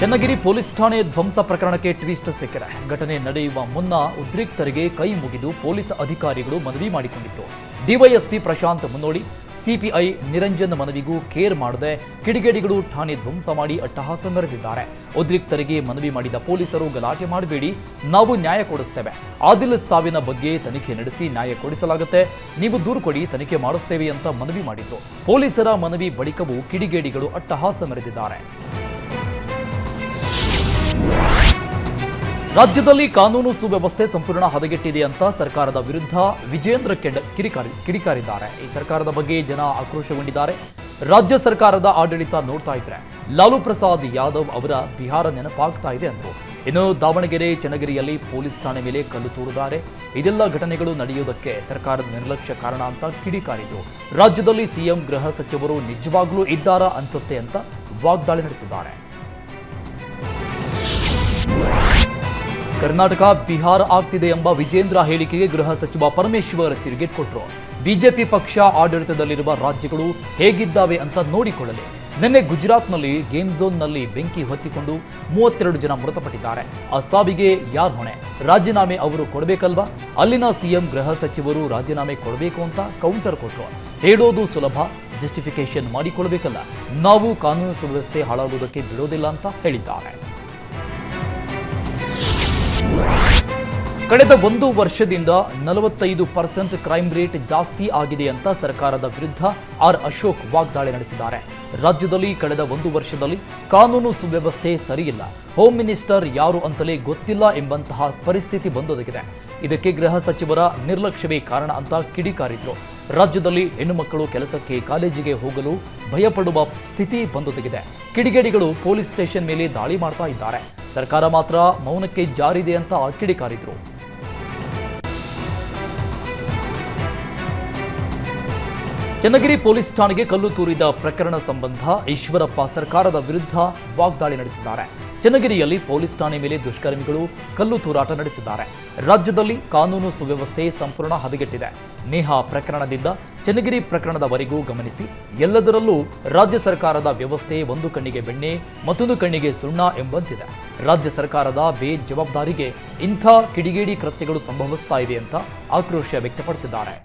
Channagiri police ಠಾಣೆ ಧ್ವಂಸ ಪ್ರಕರಣಕ್ಕೆ ಟ್ವಿಸ್ಟ್ ಸಿಕ್ಕರೆ. ಘಟನೆ ನಡೆಯುವ ಮುನ್ನ ಉದ್ರಿಕ್ತರಿಗೆ ಕೈ ಮುಗಿದು ಪೊಲೀಸ್ ಅಧಿಕಾರಿಗಳು ಮನವಿ ಮಾಡಿಕೊಂಡಿದ್ದರು ಡಿವೈಎಸ್ಪಿ ಪ್ರಶಾಂತ್ ಮುನ್ನೋಡಿ, ಸಿಪಿಐ ನಿರಂಜನ್ ಮನವಿಗೂ ಕೇರ್ ಮಾಡದೆ ಕಿಡಿಗೇಡಿಗಳು ಠಾಣೆ ಧ್ವಂಸ ಮಾಡಿ ಅಟ್ಟಹಾಸ ಮೆರೆದಿದ್ದಾರೆ. ಉದ್ರಿಕ್ತರಿಗೆ ಮನವಿ ಮಾಡಿದ ಪೊಲೀಸರು ಗಲಾಟೆ ಮಾಡಬೇಡಿ, ನಾವು ನ್ಯಾಯ ಕೊಡಿಸ್ತೇವೆ. ಆದಿಲ್ ಸಾವಿನ ಬಗ್ಗೆ ತನಿಖೆ ನಡೆಸಿ ನ್ಯಾಯ ಕೊಡಿಸಲಾಗುತ್ತೆ. ನೀವು ದೂರು ಕೊಡಿ, ತನಿಖೆ ಮಾಡಿಸ್ತೇವೆ ಅಂತ ಮನವಿ ಮಾಡಿದ್ರು ಪೊಲೀಸರ ಮನವಿ ಬಳಿಕವೂ ಕಿಡಿಗೇಡಿಗಳು ಅಟ್ಟಹಾಸ ಮೆರೆದಿದ್ದಾರೆ. ರಾಜ್ಯದಲ್ಲಿ ಕಾನೂನು ಸುವ್ಯವಸ್ಥೆ ಸಂಪೂರ್ಣ ಹದಗೆಟ್ಟಿದೆ ಅಂತ ಸರ್ಕಾರದ ವಿರುದ್ಧ ವಿಜೇಂದ್ರ ಕೆಂಡ ಕಿಡಿಕಾರಿ ಕಿಡಿಕಾರಿದ್ದಾರೆ. ಈ ಸರ್ಕಾರದ ಬಗ್ಗೆ ಜನ ಆಕ್ರೋಶಗೊಂಡಿದ್ದಾರೆ. ರಾಜ್ಯ ಸರ್ಕಾರದ ಆಡಳಿತ ನೋಡ್ತಾ ಇದ್ರೆ ಲಾಲು ಪ್ರಸಾದ್ ಯಾದವ್ ಅವರ ಬಿಹಾರ ನೆನಪಾಗ್ತಾ ಇದೆ ಅಂದ್ರು. ಇನ್ನು ದಾವಣಗೆರೆ, ಚನ್ನಗಿರಿಯಲ್ಲಿ ಪೊಲೀಸ್ ಠಾಣೆ ಮೇಲೆ ಕಲ್ಲು ತೂರಿದ್ದಾರೆ. ಇದೆಲ್ಲ ಘಟನೆಗಳು ನಡೆಯುವುದಕ್ಕೆ ಸರ್ಕಾರದ ನಿರ್ಲಕ್ಷ್ಯ ಕಾರಣ ಅಂತ ಕಿಡಿಕಾರಿದ್ರು. ರಾಜ್ಯದಲ್ಲಿ ಸಿಎಂ ಗೃಹ ಸಚಿವರು ನಿಜವಾಗ್ಲೂ ಇದ್ದಾರಾ ಅನ್ಸುತ್ತೆ ಅಂತ ವಾಗ್ದಾಳಿ ನಡೆಸಿದ್ದಾರೆ. ಕರ್ನಾಟಕ, ಬಿಹಾರ ಆಗ್ತಿದೆ ಎಂಬ ವಿಜೇಂದ್ರ ಹೇಳಿಕೆಗೆ ಗೃಹ ಸಚಿವ ಪರಮೇಶ್ವರ್ ತಿರುಗೇಟ್ ಕೊಟ್ಟರು ಬಿಜೆಪಿ ಪಕ್ಷ ಆಡಳಿತದಲ್ಲಿರುವ ರಾಜ್ಯಗಳು ಹೇಗಿದ್ದಾವೆ ಅಂತ ನೋಡಿಕೊಳ್ಳಲಿ. ನಿನ್ನೆ ಗುಜರಾತ್ನಲ್ಲಿ ಗೇಮ್ ಝೋನ್ನಲ್ಲಿ ಬೆಂಕಿ ಹೊತ್ತಿಕೊಂಡು ಮೂವತ್ತೆರಡು ಜನ ಮೃತಪಟ್ಟಿದ್ದಾರೆ. ಆ ಸಾವಿಗೆ ಯಾರ್ ಹೊಣೆ? ರಾಜೀನಾಮೆ ಅವರು ಕೊಡಬೇಕಲ್ವಾ? ಅಲ್ಲಿನ ಸಿಎಂ ಗೃಹ ಸಚಿವರು ರಾಜೀನಾಮೆ ಕೊಡಬೇಕು ಅಂತ ಕೌಂಟರ್. ಕೊಟ್ಟರು ಹೇಳೋದು ಸುಲಭ ಜಸ್ಟಿಫಿಕೇಶನ್ ಮಾಡಿಕೊಳ್ಬೇಕಲ್ಲ. ನಾವು ಕಾನೂನು ಸುವ್ಯವಸ್ಥೆ ಹಾಳಾಗುವುದಕ್ಕೆ ಬಿಡೋದಿಲ್ಲ ಅಂತ ಹೇಳಿದ್ದಾರೆ. ಕಳೆದ ಒಂದು ವರ್ಷದಿಂದ ನಲವತ್ತೈದು ಪರ್ಸೆಂಟ್ ಕ್ರೈಮ್ ರೇಟ್ ಜಾಸ್ತಿ ಆಗಿದೆ ಅಂತ ಸರ್ಕಾರದ ವಿರುದ್ಧ ಆರ್ ಅಶೋಕ್ ವಾಗ್ದಾಳಿ ನಡೆಸಿದ್ದಾರೆ. ರಾಜ್ಯದಲ್ಲಿ ಕಳೆದ ಒಂದು ವರ್ಷದಲ್ಲಿ ಕಾನೂನು ಸುವ್ಯವಸ್ಥೆ ಸರಿಯಿಲ್ಲ. ಹೋಮ್ ಮಿನಿಸ್ಟರ್ ಯಾರು ಅಂತಲೇ ಗೊತ್ತಿಲ್ಲ ಎಂಬಂತಹ ಪರಿಸ್ಥಿತಿ ಬಂದೊದಗಿದೆ. ಇದಕ್ಕೆ ಗೃಹ ಸಚಿವರ ನಿರ್ಲಕ್ಷ್ಯವೇ ಕಾರಣ ಅಂತ ಕಿಡಿಕಾರಿದ್ರು. ರಾಜ್ಯದಲ್ಲಿ ಹೆಣ್ಣುಮಕ್ಕಳು ಕೆಲಸಕ್ಕೆ ಕಾಲೇಜಿಗೆ ಹೋಗಲು ಭಯಪಡುವ ಸ್ಥಿತಿ ಬಂದೊದಗಿದೆ. ಕಿಡಿಗೇಡಿಗಳು ಪೊಲೀಸ್ ಸ್ಟೇಷನ್ ಮೇಲೆ ದಾಳಿ ಮಾಡ್ತಾ ಇದ್ದಾರೆ. ಸರ್ಕಾರ ಮಾತ್ರ ಮೌನಕ್ಕೆ ಜಾರಿದೆ ಅಂತ ಕಿಡಿಕಾರಿದ್ರು. ಚನ್ನಗಿರಿ ಪೊಲೀಸ್ ಠಾಣೆಗೆ ಕಲ್ಲು ತೂರಿದ ಪ್ರಕರಣ ಸಂಬಂಧ ಈಶ್ವರಪ್ಪ ಸರ್ಕಾರದ ವಿರುದ್ಧ ವಾಗ್ದಾಳಿ ನಡೆಸಿದ್ದಾರೆ. ಚನ್ನಗಿರಿಯಲ್ಲಿ ಪೊಲೀಸ್ ಠಾಣೆ ಮೇಲೆ ದುಷ್ಕರ್ಮಿಗಳು ಕಲ್ಲು ತೂರಾಟ ನಡೆಸಿದ್ದಾರೆ. ರಾಜ್ಯದಲ್ಲಿ ಕಾನೂನು ಸುವ್ಯವಸ್ಥೆ ಸಂಪೂರ್ಣ ಹದಗೆಟ್ಟಿದೆ. ನೇಹಾ ಪ್ರಕರಣದಿಂದ ಚನ್ನಗಿರಿ ಪ್ರಕರಣದವರೆಗೂ ಗಮನಿಸಿ, ಎಲ್ಲದರಲ್ಲೂ ರಾಜ್ಯ ಸರ್ಕಾರದ ವ್ಯವಸ್ಥೆ ಒಂದು ಕಣ್ಣಿಗೆ ಬೆಣ್ಣೆ, ಮತ್ತೊಂದು ಕಣ್ಣಿಗೆ ಸುಣ್ಣ ಎಂಬಂತಿದೆ. ರಾಜ್ಯ ಸರ್ಕಾರದ ಬೇಜವಾಬ್ದಾರಿಗೆ ಇಂಥ ಕಿಡಿಗೇಡಿ ಕೃತ್ಯಗಳು ಸಂಭವಿಸ್ತಾ ಇದೆ ಅಂತ ಆಕ್ರೋಶ ವ್ಯಕ್ತಪಡಿಸಿದ್ದಾರೆ.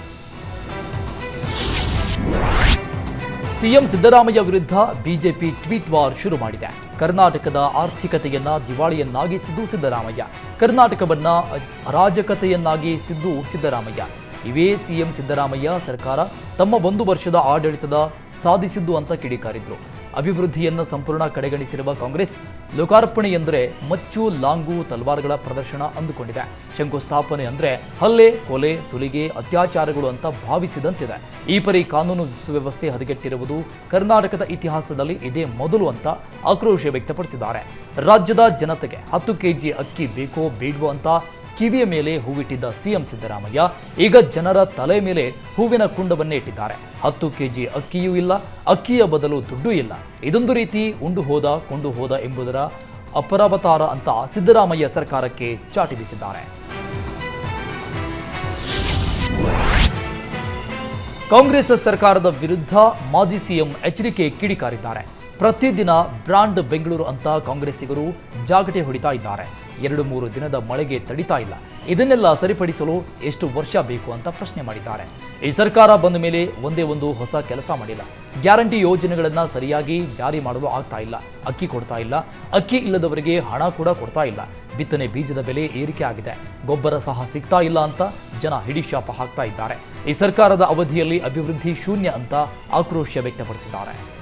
ಸಿಎಂ ಸಿದ್ದರಾಮಯ್ಯ ವಿರುದ್ಧ ಬಿಜೆಪಿ ಟ್ವೀಟ್ ವಾರ್ ಶುರು ಮಾಡಿದೆ. ಕರ್ನಾಟಕದ ಆರ್ಥಿಕತೆಯನ್ನ ದಿವಾಳಿಯನ್ನಾಗಿಸಿದ್ದು ಸಿದ್ದರಾಮಯ್ಯ ಕರ್ನಾಟಕವನ್ನ ಅರಾಜಕತೆಯನ್ನಾಗಿಸಿದ್ದು ಸಿದ್ದರಾಮಯ್ಯ. ಇವೇ ಸಿಎಂ ಸಿದ್ದರಾಮಯ್ಯ ಸರ್ಕಾರ ತಮ್ಮ ಒಂದು ವರ್ಷದ ಆಡಳಿತದ ಸಾಧಿಸಿದ್ದು ಅಂತ ಕಿಡಿಕಾರಿದ್ರು. ಅಭಿವೃದ್ಧಿಯನ್ನ ಸಂಪೂರ್ಣ ಕಡೆಗಣಿಸಿರುವ ಕಾಂಗ್ರೆಸ್, ಲೋಕಾರ್ಪಣೆ ಎಂದರೆ ಮಚ್ಚು, ಲಾಂಗು, ತಲ್ವಾರ್ಗಳ ಪ್ರದರ್ಶನ ಅಂದುಕೊಂಡಿದೆ. ಶಂಕುಸ್ಥಾಪನೆ ಅಂದರೆ ಹಲ್ಲೆ, ಕೊಲೆ, ಸುಲಿಗೆ, ಅತ್ಯಾಚಾರಗಳು ಅಂತ ಭಾವಿಸಿದಂತಿದೆ. ಈ ಪರಿ ಕಾನೂನು ಸುವ್ಯವಸ್ಥೆ ಹದಗೆಟ್ಟಿರುವುದು ಕರ್ನಾಟಕದ ಇತಿಹಾಸದಲ್ಲಿ ಇದೇ ಮೊದಲು ಅಂತ ಆಕ್ರೋಶ ವ್ಯಕ್ತಪಡಿಸಿದ್ದಾರೆ. ರಾಜ್ಯದ ಜನತೆಗೆ ಹತ್ತು ಕೆಜಿ ಅಕ್ಕಿ ಬೇಕೋ ಬೇಡವೋ ಅಂತ ಕಿವಿಯ ಮೇಲೆ ಹೂವಿಟ್ಟಿದ್ದ ಸಿಎಂ ಸಿದ್ದರಾಮಯ್ಯ ಈಗ ಜನರ ತಲೆ ಮೇಲೆ ಹೂವಿನ ಕುಂಡವನ್ನೇ ಇಟ್ಟಿದ್ದಾರೆ ಹತ್ತು ಕೆಜಿ ಅಕ್ಕಿಯೂ ಇಲ್ಲ, ಅಕ್ಕಿಯ ಬದಲು ದುಡ್ಡು ಇಲ್ಲ. ಇದೊಂದು ರೀತಿ ಉಂಡು ಹೋದ, ಕೊಂಡು ಹೋದ ಎಂಬುದರ ಅಪರಾವತಾರ ಅಂತ ಸಿದ್ದರಾಮಯ್ಯ ಸರ್ಕಾರಕ್ಕೆ ಚಾಟಿ ಬೀಸಿದ್ದಾರೆ ಕಾಂಗ್ರೆಸ್ ಸರ್ಕಾರದ ವಿರುದ್ಧ ಮಾಜಿ ಸಿಎಂ ಎಚ್ಚರಿಕೆ ಕಿಡಿಕಾರಿದ್ದಾರೆ. ಪ್ರತಿದಿನ ಬ್ರಾಂಡ್ ಬೆಂಗಳೂರು ಅಂತ ಕಾಂಗ್ರೆಸ್ಸಿಗರು ಜಾಗಟೆ ಹೊಡಿತಾ ಇದ್ದಾರೆ. ಎರಡು ಮೂರು ದಿನದ ಮಳೆಗೆ ತಡಿತಾ ಇಲ್ಲ. ಇದನ್ನೆಲ್ಲ ಸರಿಪಡಿಸಲು ಎಷ್ಟು ವರ್ಷ ಬೇಕು ಅಂತ ಪ್ರಶ್ನೆ ಮಾಡಿದ್ದಾರೆ. ಈ ಸರ್ಕಾರ ಬಂದ ಮೇಲೆ ಒಂದೇ ಒಂದು ಹೊಸ ಕೆಲಸ ಮಾಡಿಲ್ಲ. ಗ್ಯಾರಂಟಿ ಯೋಜನೆಗಳನ್ನ ಸರಿಯಾಗಿ ಜಾರಿ ಮಾಡಲು ಆಗ್ತಾ ಇಲ್ಲ. ಅಕ್ಕಿ ಕೊಡ್ತಾ ಇಲ್ಲ. ಅಕ್ಕಿ ಇಲ್ಲದವರಿಗೆ ಹಣ ಕೂಡ ಕೊಡ್ತಾ ಇಲ್ಲ. ಬಿತ್ತನೆ ಬೀಜದ ಬೆಲೆ ಏರಿಕೆ ಆಗಿದೆ. ಗೊಬ್ಬರ ಸಹ ಸಿಗ್ತಾ ಇಲ್ಲ ಅಂತ ಜನ ಹಿಡಿಶಾಪ ಹಾಕ್ತಾ ಇದ್ದಾರೆ. ಈ ಸರ್ಕಾರದ ಅವಧಿಯಲ್ಲಿ ಅಭಿವೃದ್ಧಿ ಶೂನ್ಯ ಅಂತ ಆಕ್ರೋಶ ವ್ಯಕ್ತಪಡಿಸಿದ್ದಾರೆ.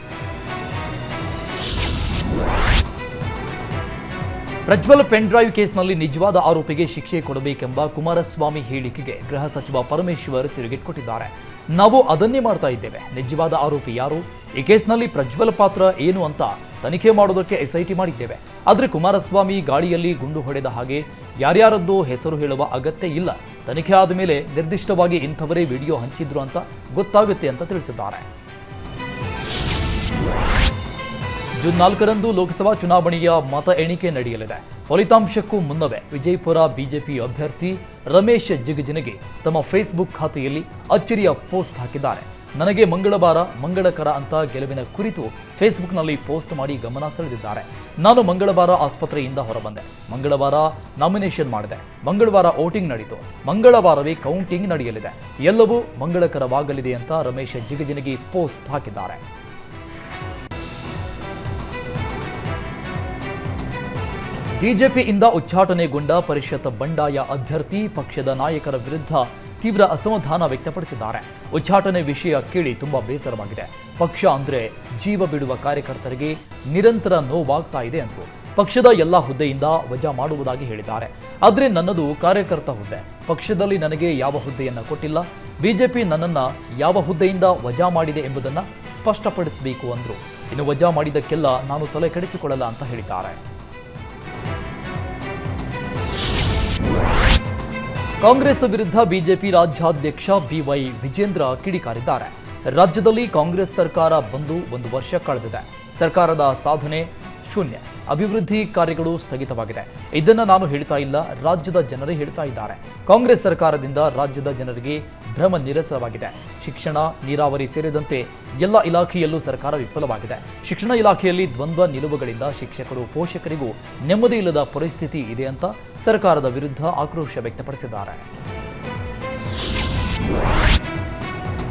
ಪ್ರಜ್ವಲ್ ಪೆನ್ ಡ್ರೈವ್ ಕೇಸ್ನಲ್ಲಿ ನಿಜವಾದ ಆರೋಪಿಗೆ ಶಿಕ್ಷೆ ಕೊಡಬೇಕೆಂಬ ಕುಮಾರಸ್ವಾಮಿ ಹೇಳಿಕೆಗೆ ಗೃಹ ಸಚಿವ ಪರಮೇಶ್ವರ್ ತಿರುಗೇಟ್ಕೊಟ್ಟಿದ್ದಾರೆ ನಾವು ಅದನ್ನೇ ಮಾಡ್ತಾ ಇದ್ದೇವೆ. ನಿಜವಾದ ಆರೋಪಿ ಯಾರು? ಈ ಕೇಸ್ನಲ್ಲಿ ಪ್ರಜ್ವಲ್ ಪಾತ್ರ ಏನು ಅಂತ ತನಿಖೆ ಮಾಡೋದಕ್ಕೆ ಎಸ್ಐಟಿ ಮಾಡಿದ್ದೇವೆ. ಆದರೆ ಕುಮಾರಸ್ವಾಮಿ ಗಾಳಿಯಲ್ಲಿ ಗುಂಡು ಹೊಡೆದ ಹಾಗೆ ಯಾರ್ಯಾರದ್ದು ಹೆಸರು ಹೇಳುವ ಅಗತ್ಯ ಇಲ್ಲ. ತನಿಖೆ ಆದ ಮೇಲೆ ನಿರ್ದಿಷ್ಟವಾಗಿ ಇಂಥವರೇ ವಿಡಿಯೋ ಹಂಚಿದ್ರು ಅಂತ ಗೊತ್ತಾಗುತ್ತೆ ಅಂತ ತಿಳಿಸಿದ್ದಾರೆ. ಜೂನ್ ನಾಲ್ಕರಂದು ಲೋಕಸಭಾ ಚುನಾವಣೆಯ ಮತ ಎಣಿಕೆ ನಡೆಯಲಿದೆ. ಫಲಿತಾಂಶಕ್ಕೂ ಮುನ್ನವೇ ವಿಜಯಪುರ ಬಿಜೆಪಿ ಅಭ್ಯರ್ಥಿ ರಮೇಶ್ ಜಿಗಜಿನಗಿ ತಮ್ಮ ಫೇಸ್ಬುಕ್ ಖಾತೆಯಲ್ಲಿ ಅಚ್ಚರಿಯ ಪೋಸ್ಟ್ ಹಾಕಿದ್ದಾರೆ. ನನಗೆ ಮಂಗಳವಾರ ಮಂಗಳಕರ ಅಂತ ಗೆಲುವಿನ ಕುರಿತು ಫೇಸ್ಬುಕ್ನಲ್ಲಿ ಪೋಸ್ಟ್ ಮಾಡಿ ಗಮನ ಸೆಳೆದಿದ್ದಾರೆ. ನಾನು ಮಂಗಳವಾರ ಆಸ್ಪತ್ರೆಯಿಂದ ಹೊರಬಂದೆ. ಮಂಗಳವಾರ ನಾಮಿನೇಷನ್ ಮಾಡಿದೆ. ಮಂಗಳವಾರ ವೋಟಿಂಗ್ ನಡೆಯಿತು ಮಂಗಳವಾರವೇ ಕೌಂಟಿಂಗ್ ನಡೆಯಲಿದೆ. ಎಲ್ಲವೂ ಮಂಗಳಕರವಾಗಲಿದೆ ಅಂತ ರಮೇಶ್ ಜಿಗಜಿನಗಿ ಪೋಸ್ಟ್ ಹಾಕಿದ್ದಾರೆ. ಬಿಜೆಪಿಯಿಂದ ಉಚ್ಚಾಟನೆಗೊಂಡ ಪರಿಷತ್ ಬಂಡಾಯ ಅಭ್ಯರ್ಥಿ ಪಕ್ಷದ ನಾಯಕರ ವಿರುದ್ಧ ತೀವ್ರ ಅಸಮಾಧಾನ ವ್ಯಕ್ತಪಡಿಸಿದ್ದಾರೆ. ಉಚ್ಚಾಟನೆ ವಿಷಯ ಕೇಳಿ ತುಂಬಾ ಬೇಸರವಾಗಿದೆ. ಪಕ್ಷ ಅಂದ್ರೆ ಜೀವ ಬಿಡುವ ಕಾರ್ಯಕರ್ತರಿಗೆ ನಿರಂತರ ನೋವಾಗ್ತಾ ಇದೆ ಅಂದ್ರು. ಪಕ್ಷದ ಎಲ್ಲ ಹುದ್ದೆಯಿಂದ ವಜಾ ಮಾಡುವುದಾಗಿ ಹೇಳಿದ್ದಾರೆ. ಆದ್ರೆ ನನ್ನದು ಕಾರ್ಯಕರ್ತ ಹುದ್ದೆ. ಪಕ್ಷದಲ್ಲಿ ನನಗೆ ಯಾವ ಹುದ್ದೆಯನ್ನ ಕೊಟ್ಟಿಲ್ಲ. ಬಿಜೆಪಿ ನನ್ನನ್ನ ಯಾವ ಹುದ್ದೆಯಿಂದ ವಜಾ ಮಾಡಿದೆ ಎಂಬುದನ್ನ ಸ್ಪಷ್ಟಪಡಿಸಬೇಕು ಅಂದ್ರು. ಇನ್ನು ವಜಾ ಮಾಡಿದ್ದಕ್ಕೆಲ್ಲ ನಾನು ತಲೆ ಕೆಡಿಸಿಕೊಳ್ಳಲ್ಲ ಅಂತ ಹೇಳಿದ್ದಾರೆ. ಕಾಂಗ್ರೆಸ್ ವಿರುದ್ಧ ಬಿಜೆಪಿ ರಾಜ್ಯಾಧ್ಯಕ್ಷ ಬಿವೈ ವಿಜೇಂದ್ರ ಕಿಡಿಕಾರಿದ್ದಾರೆ. ರಾಜ್ಯದಲ್ಲಿ ಕಾಂಗ್ರೆಸ್ ಸರ್ಕಾರ ಬಂದು ಒಂದು ವರ್ಷ ಕಳೆದಿದೆ. ಸರ್ಕಾರದ ಸಾಧನೆ ಶೂನ್ಯ. ಅಭಿವೃದ್ಧಿ ಕಾರ್ಯಗಳು ಸ್ಥಗಿತವಾಗಿದೆ. ಇದನ್ನು ನಾನು ಹೇಳ್ತಾ ಇಲ್ಲ, ರಾಜ್ಯದ ಜನರೇ ಹೇಳ್ತಾ ಇದ್ದಾರೆ. ಕಾಂಗ್ರೆಸ್ ಸರ್ಕಾರದಿಂದ ರಾಜ್ಯದ ಜನರಿಗೆ ಭ್ರಮ ನಿರಸವಾಗಿದೆ. ಶಿಕ್ಷಣ, ನೀರಾವರಿ ಸೇರಿದಂತೆ ಎಲ್ಲ ಇಲಾಖೆಯಲ್ಲೂ ಸರ್ಕಾರ ವಿಫಲವಾಗಿದೆ. ಶಿಕ್ಷಣ ಇಲಾಖೆಯಲ್ಲಿ ದ್ವಂದ್ವ ನಿಲುವುಗಳಿಂದ ಶಿಕ್ಷಕರು, ಪೋಷಕರಿಗೂ ನೆಮ್ಮದಿ ಇಲ್ಲದ ಪರಿಸ್ಥಿತಿ ಇದೆ ಅಂತ ಸರ್ಕಾರದ ವಿರುದ್ಧ ಆಕ್ರೋಶ ವ್ಯಕ್ತಪಡಿಸಿದ್ದಾರೆ.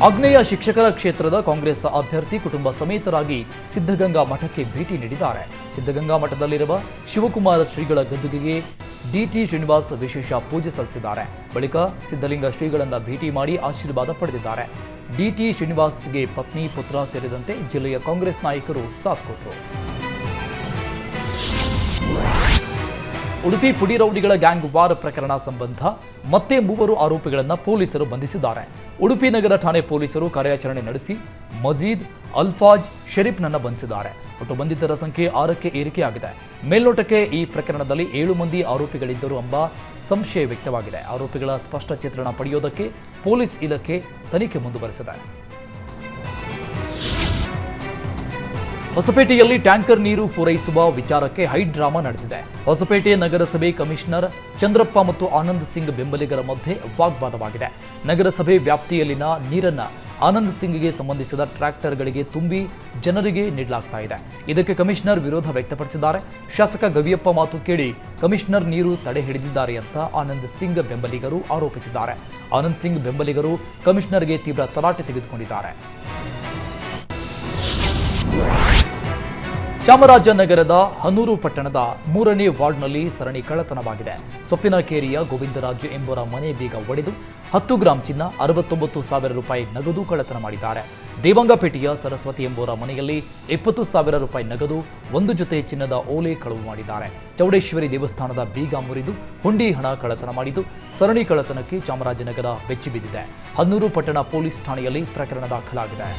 ಆಗ್ನೇಯ ಶಿಕ್ಷಕರ ಕ್ಷೇತ್ರದ ಕಾಂಗ್ರೆಸ್ ಅಭ್ಯರ್ಥಿ ಕುಟುಂಬ ಸಮೇತರಾಗಿ ಸಿದ್ಧಗಂಗಾ ಮಠಕ್ಕೆ ಭೇಟಿ ನೀಡಿದ್ದಾರೆ. ಸಿದ್ಧಗಂಗಾ ಮಠದಲ್ಲಿರುವ ಶಿವಕುಮಾರ ಶ್ರೀಗಳ ಗದ್ದುಗೆಗೆ ಡಿಟಿ ಶ್ರೀನಿವಾಸ್ ವಿಶೇಷ ಪೂಜೆ ಸಲ್ಲಿಸಿದ್ದಾರೆ. ಬಳಿಕ ಸಿದ್ಧಲಿಂಗ ಶ್ರೀಗಳನ್ನ ಭೇಟಿ ಮಾಡಿ ಆಶೀರ್ವಾದ ಪಡೆದಿದ್ದಾರೆ. ಡಿಟಿ ಶ್ರೀನಿವಾಸ್ಗೆ ಪತ್ನಿ ಪುತ್ರ ಸೇರಿದಂತೆ ಜಿಲ್ಲೆಯ ಕಾಂಗ್ರೆಸ್ ನಾಯಕರು ಸಾಥ್ ಕೊಟ್ಟರು. ಉಡುಪಿ ಪುಡಿ ರೌಡಿಗಳ ಗ್ಯಾಂಗ್ ವಾರ್ ಪ್ರಕರಣ ಸಂಬಂಧ ಮತ್ತೆ ಮೂವರು ಆರೋಪಿಗಳನ್ನು ಪೊಲೀಸರು ಬಂಧಿಸಿದ್ದಾರೆ. ಉಡುಪಿ ನಗರ ಠಾಣೆ ಪೊಲೀಸರು ಕಾರ್ಯಾಚರಣೆ ನಡೆಸಿ ಮಜೀದ್ ಅಲ್ಫಾಜ್ ಶರೀಫ್ನನ್ನು ಬಂಧಿಸಿದ್ದಾರೆ. ಒಟ್ಟು ಬಂಧಿತರ ಸಂಖ್ಯೆ ಆರಕ್ಕೆ ಏರಿಕೆಯಾಗಿದೆ. ಮೇಲ್ನೋಟಕ್ಕೆ ಈ ಪ್ರಕರಣದಲ್ಲಿ ಏಳು ಮಂದಿ ಆರೋಪಿಗಳಿದ್ದರು ಎಂಬ ಸಂಶಯ ವ್ಯಕ್ತವಾಗಿದೆ. ಆರೋಪಿಗಳ ಸ್ಪಷ್ಟ ಚಿತ್ರಣ ಪಡೆಯೋದಕ್ಕೆ ಪೊಲೀಸ್ ಇಲಾಖೆ ತನಿಖೆ ಮುಂದುವರೆಸಿದೆ. ಹೊಸಪೇಟೆಯಲ್ಲಿ ಟ್ಯಾಂಕರ್ ನೀರು ಪೂರೈಸುವ ವಿಚಾರಕ್ಕೆ ಹೈ ಡ್ರಾಮಾ ನಡೆದಿದೆ. ಹೊಸಪೇಟೆ ನಗರಸಭೆ ಕಮಿಷನರ್ ಚಂದ್ರಪ್ಪ ಮತ್ತು ಆನಂದ್ ಸಿಂಗ್ ಬೆಂಬಲಿಗರ ಮಧ್ಯೆ ವಾಗ್ವಾದವಾಗಿದೆ. ನಗರಸಭೆ ವ್ಯಾಪ್ತಿಯಲ್ಲಿನ ನೀರನ್ನು ಆನಂದ್ ಸಿಂಗ್ಗೆ ಸಂಬಂಧಿಸಿದ ಟ್ರ್ಯಾಕ್ಟರ್ಗಳಿಗೆ ತುಂಬಿ ಜನರಿಗೆ ನೀಡಲಾಗ್ತಾ ಇದೆ. ಇದಕ್ಕೆ ಕಮಿಷನರ್ ವಿರೋಧ ವ್ಯಕ್ತಪಡಿಸಿದ್ದಾರೆ. ಶಾಸಕ ಗವಿಯಪ್ಪ ಮಾತು ಕೇಳಿ ಕಮಿಷನರ್ ನೀರು ತಡೆ ಹಿಡಿದಿದ್ದಾರೆ ಅಂತ ಆನಂದ್ ಸಿಂಗ್ ಬೆಂಬಲಿಗರು ಆರೋಪಿಸಿದ್ದಾರೆ. ಆನಂದ್ ಸಿಂಗ್ ಬೆಂಬಲಿಗರು ಕಮಿಷನರ್ಗೆ ತೀವ್ರ ತರಾಟೆ ತೆಗೆದುಕೊಂಡಿದ್ದಾರೆ. ಚಾಮರಾಜನಗರದ ಹನೂರು ಪಟ್ಟಣದ ಮೂರನೇ ವಾರ್ಡ್ನಲ್ಲಿ ಸರಣಿ ಕಳ್ಳತನವಾಗಿದೆ. ಸೊಪ್ಪಿನಕೇರಿಯ ಗೋವಿಂದರಾಜು ಎಂಬುವರ ಮನೆ ಬೀಗ ಒಡೆದು ಹತ್ತು ಗ್ರಾಂ ಚಿನ್ನ, ಅರವತ್ತೊಂಬತ್ತು ಸಾವಿರ ರೂಪಾಯಿ ನಗದು ಕಳ್ಳತನ ಮಾಡಿದ್ದಾರೆ. ದೇವಂಗಪೇಟೆಯ ಸರಸ್ವತಿ ಎಂಬುವರ ಮನೆಯಲ್ಲಿ ಇಪ್ಪತ್ತು ಸಾವಿರ ರೂಪಾಯಿ ನಗದು, ಒಂದು ಜೊತೆ ಚಿನ್ನದ ಓಲೆ ಕಳವು ಮಾಡಿದ್ದಾರೆ. ಚೌಡೇಶ್ವರಿ ದೇವಸ್ಥಾನದ ಬೀಗ ಮುರಿದು ಹುಂಡಿ ಹಣ ಕಳ್ಳತನ ಮಾಡಿದ್ದು ಸರಣಿ ಕಳ್ಳತನಕ್ಕೆ ಚಾಮರಾಜನಗರ ಬೆಚ್ಚಿಬಿದ್ದಿದೆ ಹನ್ನೂರು ಪಟ್ಟಣ ಪೊಲೀಸ್ ಠಾಣೆಯಲ್ಲಿ ಪ್ರಕರಣ ದಾಖಲಾಗಿದೆ.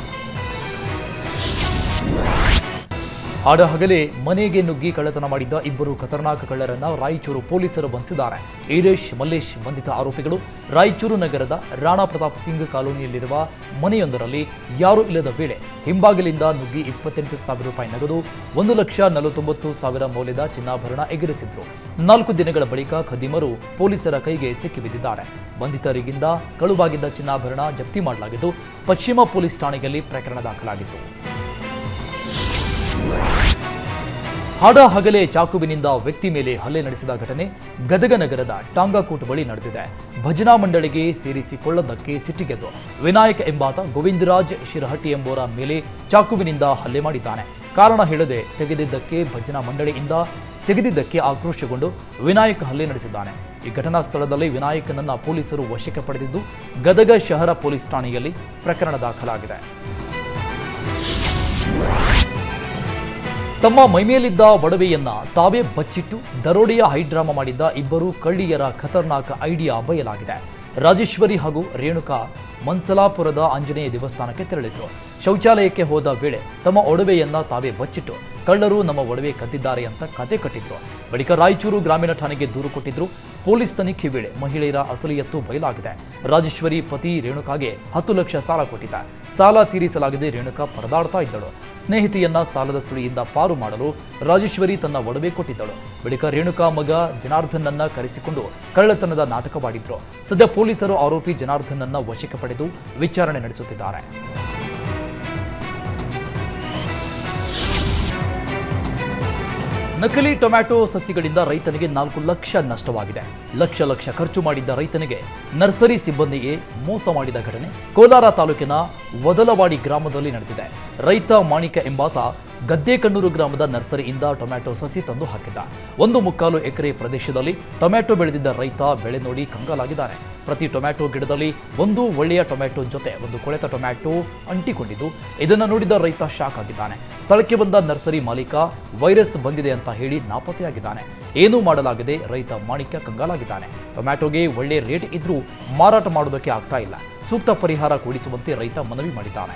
ಹಗಲೇ ಮನೆಗೆ ನುಗ್ಗಿ ಕಳ್ಳತನ ಮಾಡಿದ್ದ ಇಬ್ಬರು ಖತರ್ನಾಕ್ ಕಳ್ಳರನ್ನ ರಾಯಚೂರು ಪೊಲೀಸರು ಬಂಧಿಸಿದ್ದಾರೆ. ಈರೇಶ್, ಮಲ್ಲೇಶ್ ಬಂಧಿತ ಆರೋಪಿಗಳು ರಾಯಚೂರು ನಗರದ ರಾಣಾ ಪ್ರತಾಪ್ ಸಿಂಗ್ ಕಾಲೋನಿಯಲ್ಲಿರುವ ಮನೆಯೊಂದರಲ್ಲಿ ಯಾರೂ ಇಲ್ಲದ ವೇಳೆ ಹಿಂಬಾಗಿಲಿಂದ ನುಗ್ಗಿ ಇಪ್ಪತ್ತೆಂಟು ಸಾವಿರ ರೂಪಾಯಿ ನಗದು, ಒಂದು ಲಕ್ಷ ನಲವತ್ತೊಂಬತ್ತು ಸಾವಿರ ಮೌಲ್ಯದ ಚಿನ್ನಾಭರಣ ಎಗರಿಸಿದ್ರು. ನಾಲ್ಕು ದಿನಗಳ ಬಳಿಕ ಖದೀಮರು ಪೊಲೀಸರ ಕೈಗೆ ಸಿಕ್ಕಿಬಿದ್ದಿದ್ದಾರೆ ಬಂಧಿತರಿಗಿಂದ ಕಳುವಾಗಿದ್ದ ಚಿನ್ನಾಭರಣ ಜಪ್ತಿ ಮಾಡಲಾಗಿದ್ದು, ಪಶ್ಚಿಮ ಪೊಲೀಸ್ ಠಾಣೆಯಲ್ಲಿ ಪ್ರಕರಣ ದಾಖಲಾಗಿತ್ತು. ಹಾಡ ಹಗಲೇ ಚಾಕುವಿನಿಂದ ವ್ಯಕ್ತಿ ಮೇಲೆ ಹಲ್ಲೆ ನಡೆಸಿದ ಘಟನೆ ಗದಗ ನಗರದ ಟಾಂಗಾಕೋಟ್ ಬಳಿ ನಡೆದಿದೆ. ಭಜನಾ ಮಂಡಳಿಗೆ ಸೇರಿಸಿಕೊಳ್ಳದ್ದಕ್ಕೆ ಸಿಟ್ಟಿಗೆದ್ದು ವಿನಾಯಕ್ ಎಂಬಾತ ಗೋವಿಂದರಾಜ್ ಶಿರಹಟ್ಟಿ ಎಂಬುವರ ಮೇಲೆ ಚಾಕುವಿನಿಂದ ಹಲ್ಲೆ ಮಾಡಿದ್ದಾನೆ. ಕಾರಣ ಹೇಳದೆ ತೆಗೆದಿದ್ದಕ್ಕೆ ಭಜನಾ ಮಂಡಳಿಯಿಂದ ತೆಗೆದಿದ್ದಕ್ಕೆ ಆಕ್ರೋಶಗೊಂಡು ವಿನಾಯಕ್ ಹಲ್ಲೆ ನಡೆಸಿದ್ದಾನೆ. ಈ ಘಟನಾ ಸ್ಥಳದಲ್ಲಿ ವಿನಾಯಕನನ್ನ ಪೊಲೀಸರು ವಶಕ್ಕೆ ಪಡೆದಿದ್ದು ಗದಗ ಶಹರ ಪೊಲೀಸ್ ಠಾಣೆಯಲ್ಲಿ ಪ್ರಕರಣ ದಾಖಲಾಗಿದೆ. ತಮ್ಮ ಮೈಮೇಲಿದ್ದ ಒಡವೆಯನ್ನ ತಾವೇ ಬಚ್ಚಿಟ್ಟು ದರೋಡೆಯ ಹೈಡ್ರಾಮಾ ಮಾಡಿದ್ದ ಇಬ್ಬರು ಕಳ್ಳಿಯರ ಖತರ್ನಾಕ್ ಐಡಿಯಾ ಬಯಲಾಗಿದೆ. ರಾಜೇಶ್ವರಿ ಹಾಗೂ ರೇಣುಕಾ ಮನ್ಸಲಾಪುರದ ಆಂಜನೇಯ ದೇವಸ್ಥಾನಕ್ಕೆ ತೆರಳಿದ್ರು. ಶೌಚಾಲಯಕ್ಕೆ ಹೋದ ವೇಳೆ ತಮ್ಮ ಒಡವೆಯನ್ನ ತಾವೇ ಬಚ್ಚಿಟ್ಟು ಕಳ್ಳರು ನಮ್ಮ ಒಡವೆ ಕದ್ದಿದ್ದಾರೆ ಅಂತ ಕತೆ ಕಟ್ಟಿದ್ರು. ಬಳಿಕ ರಾಯಚೂರು ಗ್ರಾಮೀಣ ಠಾಣೆಗೆ ದೂರು ಕೊಟ್ಟಿದ್ರು. ಪೊಲೀಸ್ ತನಿಖೆ ವೇಳೆ ಮಹಿಳೆಯರ ಅಸಲಿಯತ್ತು ಬಯಲಾಗಿದೆ. ರಾಜೇಶ್ವರಿ ಪತಿ ರೇಣುಕಾಗೆ ಹತ್ತು ಲಕ್ಷ ಸಾಲ ಕೊಟ್ಟಿದ್ದ. ಸಾಲ ತೀರಿಸಲಾಗದೆ ರೇಣುಕಾ ಪರದಾಡ್ತಾ ಇದ್ದಳು. ಸ್ನೇಹಿತೆಯನ್ನ ಸಾಲದ ಸುಳಿಯಿಂದ ಪಾರು ಮಾಡಲು ರಾಜೇಶ್ವರಿ ತನ್ನ ಒಡವೆ ಕೊಟ್ಟಿದ್ದಳು. ಬಳಿಕ ರೇಣುಕಾ ಮಗ ಜನಾರ್ದನ್ನನ್ನ ಕರೆಸಿಕೊಂಡು ಕಳ್ಳತನದ ನಾಟಕವಾಡಿದ್ರು. ಸದ್ಯ ಪೊಲೀಸರು ಆರೋಪಿ ಜನಾರ್ದನ್ನನ್ನ ವಶಕ್ಕೆ ಪಡೆದು ವಿಚಾರಣೆ ನಡೆಸುತ್ತಿದ್ದಾರೆ. ನಕಲಿ ಟೊಮ್ಯಾಟೊ ಸಸಿಗಳಿಂದ ರೈತನಿಗೆ ನಾಲ್ಕು ಲಕ್ಷ ನಷ್ಟವಾಗಿದೆ. ಲಕ್ಷ ಲಕ್ಷ ಖರ್ಚು ಮಾಡಿದ್ದ ರೈತನಿಗೆ ನರ್ಸರಿ ಸಿಬ್ಬಂದಿಗೆ ಮೋಸ ಮಾಡಿದ ಘಟನೆ ಕೋಲಾರ ತಾಲೂಕಿನ ವದಲವಾಡಿ ಗ್ರಾಮದಲ್ಲಿ ನಡೆದಿದೆ. ರೈತ ಮಾಣಿಕ ಎಂಬಾತ ಗದ್ದೆಕಣ್ಣೂರು ಗ್ರಾಮದ ನರ್ಸರಿಯಿಂದ ಟೊಮ್ಯಾಟೊ ಸಸಿ ತಂದು ಹಾಕಿದ್ದ. ಒಂದು ಮುಕ್ಕಾಲು ಎಕರೆ ಪ್ರದೇಶದಲ್ಲಿ ಟೊಮ್ಯಾಟೊ ಬೆಳೆದಿದ್ದ ರೈತ ಬೆಳೆ ನೋಡಿ ಕಂಗಾಲಾಗಿದ್ದಾನೆ. ಪ್ರತಿ ಟೊಮ್ಯಾಟೊ ಗಿಡದಲ್ಲಿ ಒಂದು ಒಳ್ಳೆಯ ಟೊಮ್ಯಾಟೊ ಜೊತೆ, ಒಂದು ಕೊಳೆತ ಟೊಮ್ಯಾಟೊ ಅಂಟಿಕೊಂಡಿದ್ದು, ಇದನ್ನು ನೋಡಿದ ರೈತ ಶಾಕ್ ಆಗಿದ್ದಾನೆ. ಸ್ಥಳಕ್ಕೆ ಬಂದ ನರ್ಸರಿ ಮಾಲೀಕ, ವೈರಸ್ ಬಂದಿದೆ ಅಂತ ಹೇಳಿ ನಾಪತ್ತೆಯಾಗಿದ್ದಾನೆ. ಏನೂ ಮಾಡಲಾಗಿದೆ ರೈತ ಮಾಣಿಕ್ಯ ಕಂಗಾಲಾಗಿದ್ದಾನೆ. ಟೊಮ್ಯಾಟೊಗೆ ಒಳ್ಳೆ ರೇಟ್ ಇದ್ರೂ ಮಾರಾಟ ಮಾಡೋದಕ್ಕೆ ಆಗ್ತಾ ಇಲ್ಲ. ಸೂಕ್ತ ಪರಿಹಾರ ಕೊಡಿಸುವಂತೆ ರೈತ ಮನವಿ ಮಾಡಿದ್ದಾನೆ.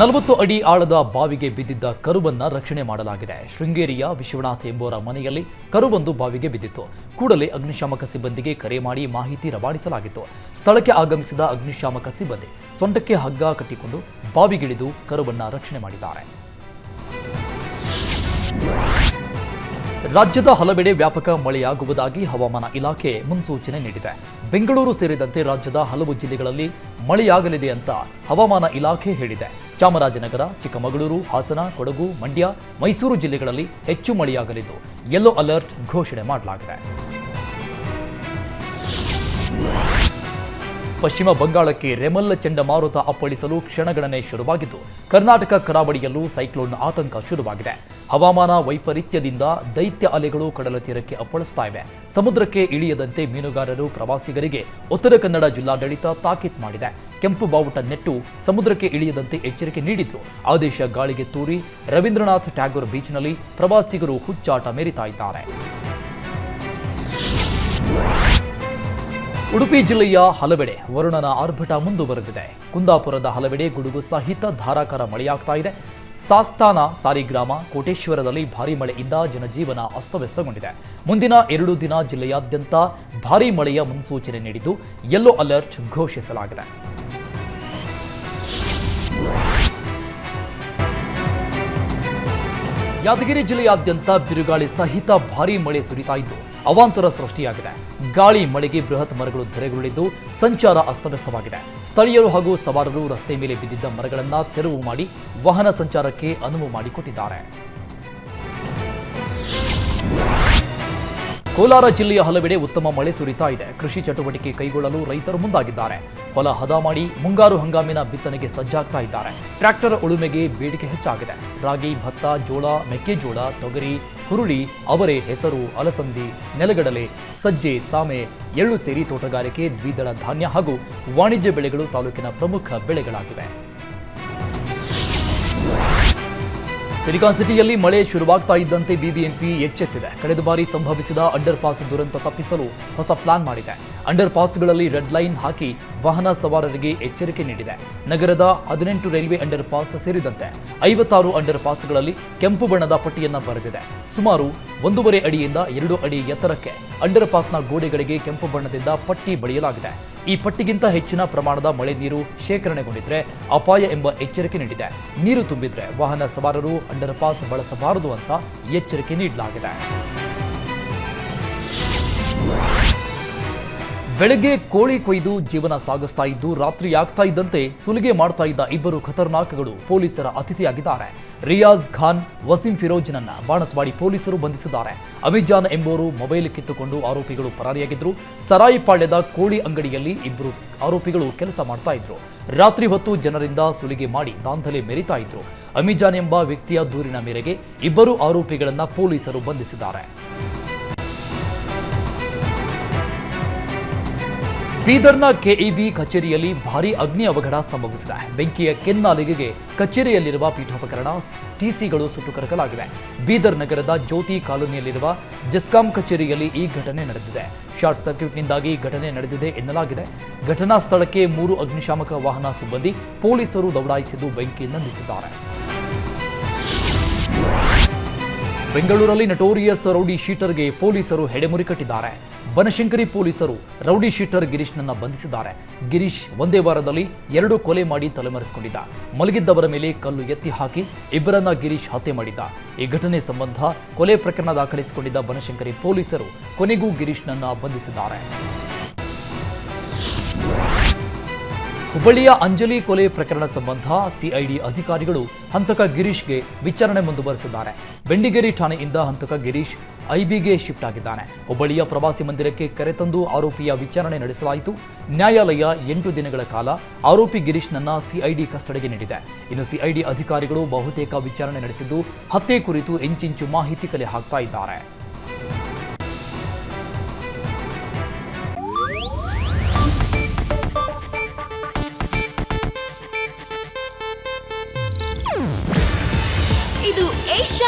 ನಲವತ್ತು ಅಡಿ ಆಳದ ಬಾವಿಗೆ ಬಿದ್ದಿದ್ದ ಕರುಬನ್ನ ರಕ್ಷಣೆ ಮಾಡಲಾಗಿದೆ. ಶೃಂಗೇರಿಯ ವಿಶ್ವನಾಥ್ ಎಂಬುವರ ಮನೆಯಲ್ಲಿ ಕರುವೊಂದು ಬಾವಿಗೆ ಬಿದ್ದಿತ್ತು. ಕೂಡಲೇ ಅಗ್ನಿಶಾಮಕ ಸಿಬ್ಬಂದಿಗೆ ಕರೆ ಮಾಡಿ ಮಾಹಿತಿ ರವಾನಿಸಲಾಗಿತ್ತು. ಸ್ಥಳಕ್ಕೆ ಆಗಮಿಸಿದ ಅಗ್ನಿಶಾಮಕ ಸಿಬ್ಬಂದಿ ಸೊಂಟಕ್ಕೆ ಹಗ್ಗ ಕಟ್ಟಿಕೊಂಡು ಬಾವಿಗಿಳಿದು ಕರುಬನ್ನ ರಕ್ಷಣೆ ಮಾಡಿದ್ದಾರೆ. ರಾಜ್ಯದ ಹಲವೆಡೆ ವ್ಯಾಪಕ ಮಳೆಯಾಗುವುದಾಗಿ ಹವಾಮಾನ ಇಲಾಖೆ ಮುನ್ಸೂಚನೆ ನೀಡಿದೆ. ಬೆಂಗಳೂರು ಸೇರಿದಂತೆ ರಾಜ್ಯದ ಹಲವು ಜಿಲ್ಲೆಗಳಲ್ಲಿ ಮಳೆಯಾಗಲಿದೆ ಅಂತ ಹವಾಮಾನ ಇಲಾಖೆ ಹೇಳಿದೆ. ಚಾಮರಾಜನಗರ ಚಿಕ್ಕಮಗಳೂರು ಹಾಸನ ಕೊಡಗು ಮಂಡ್ಯ ಮೈಸೂರು ಜಿಲ್ಲೆಗಳಲ್ಲಿ ಹೆಚ್ಚು ಮಳೆಯಾಗಲಿದ್ದು ಯೆಲ್ಲೋ ಅಲರ್ಟ್ ಘೋಷಣೆ ಮಾಡಲಾಗಿದೆ. ಪಶ್ಚಿಮ ಬಂಗಾಳಕ್ಕೆ ರೆಮಲ್ ಚಂಡಮಾರುತ ಅಪ್ಪಳಿಸಲು ಕ್ಷಣಗಣನೆ ಶುರುವಾಗಿದ್ದು, ಕರ್ನಾಟಕ ಕರಾವಳಿಯಲ್ಲೂ ಸೈಕ್ಲೋನ್ ಆತಂಕ ಶುರುವಾಗಿದೆ. ಹವಾಮಾನ ವೈಪರೀತ್ಯದಿಂದ ದೈತ್ಯ ಅಲೆಗಳು ಕಡಲ ತೀರಕ್ಕೆ ಅಪ್ಪಳಿಸ್ತಾ ಇವೆ. ಸಮುದ್ರಕ್ಕೆ ಇಳಿಯದಂತೆ ಮೀನುಗಾರರು ಪ್ರವಾಸಿಗರಿಗೆ ಉತ್ತರ ಕನ್ನಡ ಜಿಲ್ಲಾಡಳಿತ ತಾಕೀತ್ ಮಾಡಿದೆ. ಕೆಂಪು ಬಾವುಟ ನೆಟ್ಟು ಸಮುದ್ರಕ್ಕೆ ಇಳಿಯದಂತೆ ಎಚ್ಚರಿಕೆ ನೀಡಿದ್ದು, ಆದೇಶ ಗಾಳಿಗೆ ತೂರಿ ರವೀಂದ್ರನಾಥ್ ಟ್ಯಾಗೋರ್ ಬೀಚ್ನಲ್ಲಿ ಪ್ರವಾಸಿಗರು ಹುಚ್ಚಾಟ ಮೆರಿತಾ ಇದ್ದಾರೆ. ಉಡುಪಿ ಜಿಲ್ಲೆಯ ಹಲವೆಡೆ ವರುಣನ ಆರ್ಭಟ ಮುಂದುವರೆದಿದೆ. ಕುಂದಾಪುರದ ಹಲವೆಡೆ ಗುಡುಗು ಸಹಿತ ಧಾರಾಕಾರ ಮಳೆಯಾಗ್ತಾ ಇದೆ. ಸಾಸ್ತಾನ, ಸಾರಿಗ್ರಾಮ, ಕೋಟೇಶ್ವರದಲ್ಲಿ ಭಾರೀ ಮಳೆಯಿಂದ ಜನಜೀವನ ಅಸ್ತವ್ಯಸ್ತಗೊಂಡಿದೆ. ಮುಂದಿನ ಎರಡು ದಿನ ಜಿಲ್ಲೆಯಾದ್ಯಂತ ಭಾರೀ ಮಳೆಯ ಮುನ್ಸೂಚನೆ ನೀಡಿದ್ದು ಯೆಲ್ಲೋ ಅಲರ್ಟ್ ಘೋಷಿಸಲಾಗಿದೆ. ಯಾದಗಿರಿ ಜಿಲ್ಲೆಯಾದ್ಯಂತ ಬಿರುಗಾಳಿ ಸಹಿತ ಭಾರೀ ಮಳೆ ಸುರಿತಾ ಇದ್ದು ಅವಾಂತರ ಸೃಷ್ಟಿಯಾಗಿದೆ. ಗಾಳಿ, ಮಳೆಗೆ ಬೃಹತ್ ಮರಗಳು ಧರೆಗುರುಳಿದ್ದು ಸಂಚಾರ ಅಸ್ತವ್ಯಸ್ತವಾಗಿದೆ. ಸ್ಥಳೀಯರು ಹಾಗೂ ಸವಾರರು ರಸ್ತೆ ಮೇಲೆ ಬಿದ್ದಿದ್ದ ಮರಗಳನ್ನ ತೆರವು ಮಾಡಿ ವಾಹನ ಸಂಚಾರಕ್ಕೆ ಅನುವು ಮಾಡಿಕೊಟ್ಟಿದ್ದಾರೆ. ಕೋಲಾರ ಜಿಲ್ಲೆಯ ಹಲವೆಡೆ ಉತ್ತಮ ಮಳೆ ಸುರಿತಾ ಇದೆ. ಕೃಷಿ ಚಟುವಟಿಕೆ ಕೈಗೊಳ್ಳಲು ರೈತರು ಮುಂದಾಗಿದ್ದಾರೆ. ಹೊಲ ಹದ ಮಾಡಿ ಮುಂಗಾರು ಹಂಗಾಮಿನ ಬಿತ್ತನೆಗೆ ಸಜ್ಜಾಗ್ತಾ ಇದ್ದಾರೆ. ಟ್ರ್ಯಾಕ್ಟರ್ ಉಳುಮೆಗೆ ಬೇಡಿಕೆ ಹೆಚ್ಚಾಗಿದೆ. ರಾಗಿ, ಭತ್ತ, ಜೋಳ, ಮೆಕ್ಕೆಜೋಳ, ತೊಗರಿ ಹುರುಳಿ, ಅವರೆ ಹೆಸರು ಅಲಸಂದಿ, ನೆಲಗಡಲೆ, ಸಜ್ಜೆ, ಸಾಮೆ, ಎಳ್ಳು ಸೇರಿ ತೋಟಗಾರಿಕೆ, ದ್ವಿದಳ ಧಾನ್ಯ ಹಾಗೂ ವಾಣಿಜ್ಯ ಬೆಳೆಗಳು ತಾಲೂಕಿನ ಪ್ರಮುಖ ಬೆಳೆಗಳಾಗಿವೆ. ಸಿಲಿಕಾನ್ ಸಿಟಿಯಲ್ಲಿ ಮಳೆ ಶುರುವಾಗ್ತಾ ಇದ್ದಂತೆ ಬಿಬಿಎಂಪಿ ಎಚ್ಚೆತ್ತಿದೆ. ಕಳೆದ ಬಾರಿ ಸಂಭವಿಸಿದ ಅಂಡರ್ಪಾಸ್ ದುರಂತ ತಪ್ಪಿಸಲು ಹೊಸ ಪ್ಲಾನ್ ಮಾಡಿದೆ. ಅಂಡರ್ ಪಾಸ್ಗಳಲ್ಲಿ ರೆಡ್ ಲೈನ್ ಹಾಕಿ ವಾಹನ ಸವಾರರಿಗೆ ಎಚ್ಚರಿಕೆ ನೀಡಿದೆ. ನಗರದ ಹದಿನೆಂಟು ರೈಲ್ವೆ ಅಂಡರ್ ಪಾಸ್ ಸೇರಿದಂತೆ ಐವತ್ತಾರು ಅಂಡರ್ ಪಾಸ್ಗಳಲ್ಲಿ ಕೆಂಪು ಬಣ್ಣದ ಪಟ್ಟಿಯನ್ನ ಬರೆದಿದೆ. ಸುಮಾರು ಒಂದೂವರೆ ಅಡಿಯಿಂದ ಎರಡು ಅಡಿ ಎತ್ತರಕ್ಕೆ ಅಂಡರ್ ಪಾಸ್ನ ಗೋಡೆಗಳಿಗೆ ಕೆಂಪು ಬಣ್ಣದಿಂದ ಪಟ್ಟಿ ಬಳಿಯಲಾಗಿದೆ. ಈ ಪಟ್ಟಿಗಿಂತ ಹೆಚ್ಚಿನ ಪ್ರಮಾಣದ ಮಳೆ ನೀರು ಶೇಖರಣೆಗೊಂಡಿದ್ರೆ ಅಪಾಯ ಎಂಬ ಎಚ್ಚರಿಕೆ ನೀಡಿದೆ. ನೀರು ತುಂಬಿದ್ರೆ ವಾಹನ ಸವಾರರು ಅಂಡರ್ ಪಾಸ್ ಬಳಸಬಾರದು ಅಂತ ಎಚ್ಚರಿಕೆ ನೀಡಲಾಗಿದೆ. ಬೆಳಗ್ಗೆ ಕೋಳಿ ಕೊಯ್ದು ಜೀವನ ಸಾಗಿಸ್ತಾ ಇದ್ದು, ರಾತ್ರಿ ಆಗ್ತಾ ಇದ್ದಂತೆ ಸುಲಿಗೆ ಮಾಡ್ತಾ ಇದ್ದ ಇಬ್ಬರು ಖತರ್ನಾಕ್ಗಳು ಪೊಲೀಸರ ಅತಿಥಿಯಾಗಿದ್ದಾರೆ. ರಿಯಾಜ್ ಖಾನ್, ವಸೀಂ ಫಿರೋಜ್ನನ್ನ ಬಾಣಸ್ವಾಡಿ ಪೊಲೀಸರು ಬಂಧಿಸಿದ್ದಾರೆ. ಅಮಿಜಾನ್ ಎಂಬುವರು ಮೊಬೈಲ್ ಕಿತ್ತುಕೊಂಡು ಆರೋಪಿಗಳು ಪರಾರಿಯಾಗಿದ್ದರು ಸರಾಯಿಪಾಳ್ಯದ ಕೋಳಿ ಅಂಗಡಿಯಲ್ಲಿ ಇಬ್ಬರು ಆರೋಪಿಗಳು ಕೆಲಸ ಮಾಡ್ತಾ ಇದ್ರು. ರಾತ್ರಿ ಹೊತ್ತು ಜನರಿಂದ ಸುಲಿಗೆ ಮಾಡಿ ದಾಂಧಲೆ ಮೆರಿತಾ ಇದ್ರು. ಅಮಿಜಾನ್ ಎಂಬ ವ್ಯಕ್ತಿಯ ದೂರಿನ ಮೇರೆಗೆ ಇಬ್ಬರು ಆರೋಪಿಗಳನ್ನ ಪೊಲೀಸರು ಬಂಧಿಸಿದ್ದಾರೆ. ಬೀದರ್ನ ಕೆಇಬಿ ಕಚೇರಿಯಲ್ಲಿ ಭಾರೀ ಅಗ್ನಿ ಅವಘಡ ಸಂಭವಿಸಿದೆ. ಬೆಂಕಿಯ ಕೆನ್ನಾಲಿಗೆಗೆ ಕಚೇರಿಯಲ್ಲಿರುವ ಪೀಠೋಪಕರಣ ಟಿಸಿಗಳು ಸುಟ್ಟು ಕರಕಲಾಗಿವೆ. ಬೀದರ್ ನಗರದ ಜ್ಯೋತಿ ಕಾಲೋನಿಯಲ್ಲಿರುವ ಜೆಸ್ಕಾಂ ಕಚೇರಿಯಲ್ಲಿ ಈ ಘಟನೆ ನಡೆದಿದೆ. ಶಾರ್ಟ್ ಸರ್ಕ್ಯೂಟ್ನಿಂದಾಗಿ ಘಟನೆ ನಡೆದಿದೆ ಎನ್ನಲಾಗಿದೆ. ಘಟನಾ ಸ್ಥಳಕ್ಕೆ ಮೂರು ಅಗ್ನಿಶಾಮಕ ವಾಹನ ಸಿಬ್ಬಂದಿ ಪೊಲೀಸರು ದೌಡಾಯಿಸಿದ್ದು ಬೆಂಕಿ ನಂದಿಸಿದ್ದಾರೆ. ಬೆಂಗಳೂರಲ್ಲಿ ನಟೋರಿಯಸ್ ರೌಡಿ ಶೀಟರ್ಗೆ ಪೊಲೀಸರು ಹೆಡೆಮುರಿ ಕಟ್ಟಿದ್ದಾರೆ. ಬನಶಂಕರಿ ಪೊಲೀಸರು ರೌಡಿ ಶೀಟರ್ ಗಿರೀಶ್ನನ್ನ ಬಂಧಿಸಿದ್ದಾರೆ. ಗಿರೀಶ್ ಒಂದೇ ವಾರದಲ್ಲಿ ಎರಡು ಕೊಲೆ ಮಾಡಿ ತಲೆಮರೆಸಿಕೊಂಡಿದ್ದ. ಮಲಗಿದ್ದವರ ಮೇಲೆ ಕಲ್ಲು ಎತ್ತಿ ಹಾಕಿ ಇಬ್ಬರನ್ನ ಗಿರೀಶ್ ಹತ್ಯೆ ಮಾಡಿದ್ದ. ಈ ಘಟನೆ ಸಂಬಂಧ ಕೊಲೆ ಪ್ರಕರಣ ದಾಖಲಿಸಿಕೊಂಡಿದ್ದ ಬನಶಂಕರಿ ಪೊಲೀಸರು ಕೊನೆಗೂ ಗಿರೀಶ್ನನ್ನ ಬಂಧಿಸಿದ್ದಾರೆ. ಹುಬ್ಬಳ್ಳಿಯ ಅಂಜಲಿ ಕೊಲೆ ಪ್ರಕರಣ ಸಂಬಂಧ ಸಿಐಡಿ ಅಧಿಕಾರಿಗಳು ಹಂತಕ ಗಿರೀಶ್ಗೆ ವಿಚಾರಣೆ ಮುಂದುವರೆಸಿದ್ದಾರೆ. ಬೆಂಡಿಗೇರಿ ಠಾಣೆಯಿಂದ ಹಂತಕ ಗಿರೀಶ್ ಐಬಿಗೆ ಶಿಫ್ಟ್ ಆಗಿದ್ದಾನೆ. ಹುಬ್ಬಳ್ಳಿಯ ಪ್ರವಾಸಿ ಮಂದಿರಕ್ಕೆ ಕರೆತಂದು ಆರೋಪಿಯ ವಿಚಾರಣೆ ನಡೆಸಲಾಯಿತು. ನ್ಯಾಯಾಲಯ ಎಂಟು ದಿನಗಳ ಕಾಲ ಆರೋಪಿ ಗಿರೀಶ್ನನ್ನ ಸಿಐಡಿ ಕಸ್ಟಡಿಗೆ ನೀಡಿದೆ. ಇನ್ನು ಸಿಐಡಿ ಅಧಿಕಾರಿಗಳು ಬಹುತೇಕ ವಿಚಾರಣೆ ನಡೆಸಿದ್ದು, ಹತ್ಯೆ ಕುರಿತು ಇಂಚಿಂಚು ಮಾಹಿತಿ ಕಲೆ ಹಾಕ್ತಾ ಇದ್ದಾರೆ.